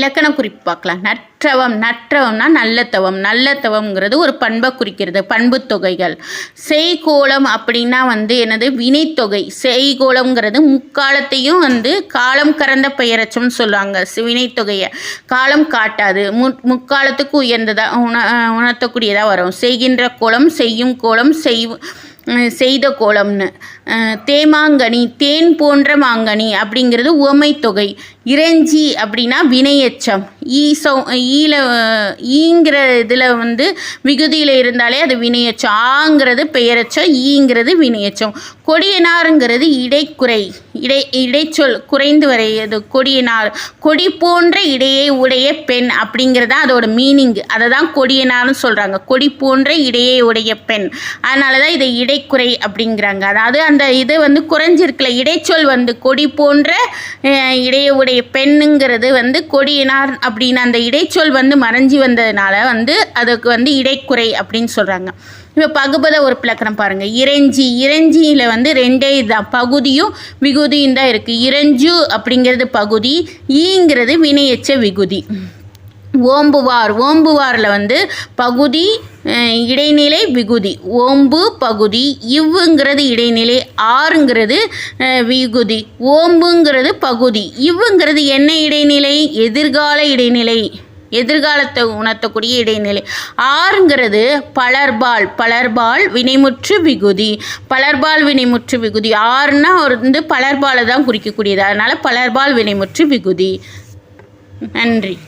இலக்கண குறிப்பு பார்க்கலாம். நற்றவம் நற்றவம்னா நல்ல தவம் நல்ல தவம்ங்கிறது ஒரு பண்பை குறிக்கிறது பண்பு தொகைகள். செய்கோளம் அப்படின்னா வந்து என்னது? வினைத்தொகை. செய்கோளம்ங்கிறது முக்காலத்தையும் வந்து காலம் கறந்த பெயரச்சம்னு சொல்லுவாங்க. வினைத்தொகையை. காலம் காட்டாது. மு முக்காலத்துக்கு உயர்ந்ததாக உண உணர்த்தக்கூடியதாக வரும். செய்கின்ற கோலம் செய்யும் கோலம் செய் செய்த கோலம்னு தேமாங்கனி தேன் போன்ற மாங்கனி அப்படிங்கிறது உவமை தொகை இறைஞ்சி அப்படின்னா வினையச்சம். ஈ சௌ ஈல ஈங்கிற இதில் வந்து விகுதியில் இருந்தாலே அது வினையச்சம். ஆங்கிறது பெயரச்சம் ஈங்கிறது வினையச்சம். கொடியனாருங்கிறது இடைக்குறை இடை இடைச்சொல் குறைந்து வரையது. கொடியனார் கொடி போன்ற இடையை உடைய பெண் அப்படிங்கிறது தான் அதோட மீனிங் அதை தான் கொடியனார்னு சொல்கிறாங்க கொடி போன்ற இடையை உடைய பெண். அதனால தான் இதை இடைக்குறை அப்படிங்கிறாங்க. அதாவது அந்த இது வந்து குறைஞ்சிருக்கல. இடைச்சொல் வந்து கொடி போன்ற இடையை உடைய பெண்ணுங்கிறது வந்து கொடியனார் அப்படின்னு அந்த இடைச்சொல் வந்து மறைஞ்சி வந்ததுனால வந்து அதுக்கு வந்து இடைக்குறை அப்படின்னு சொல்கிறாங்க இப்போ பகுபத ஒரு பிளக்கணம் பாருங்கள் இறைஞ்சி இறைஞ்சியில் வந்து ரெண்டே இதுதான் பகுதியும் விகுதியும் தான் இருக்குது இறைஞ்சு அப்படிங்கிறது பகுதி ஈங்கிறது வினையச்ச விகுதி. ஓம்புவார். ஓம்புவாரில் வந்து பகுதி இடைநிலை விகுதி. ஓம்பு பகுதி இவ்வுங்கிறது இடைநிலை ஆறுங்கிறது விகுதி. ஓம்புங்கிறது பகுதி. இவ்வுங்கிறது என்ன இடைநிலை? எதிர்கால இடைநிலை. எதிர்காலத்தை உணர்த்தக்கூடிய இடைநிலை. ஆறுங்கிறது பலர்பால். பலர்பால் வினைமுற்று விகுதி. பலர்பால் வினைமுற்று விகுதி. ஆறுனா ஒரு வந்து பலர்பாலை தான் குறிக்கக்கூடியது. அதனால் பலர்பால் வினைமுற்று விகுதி. நன்றி.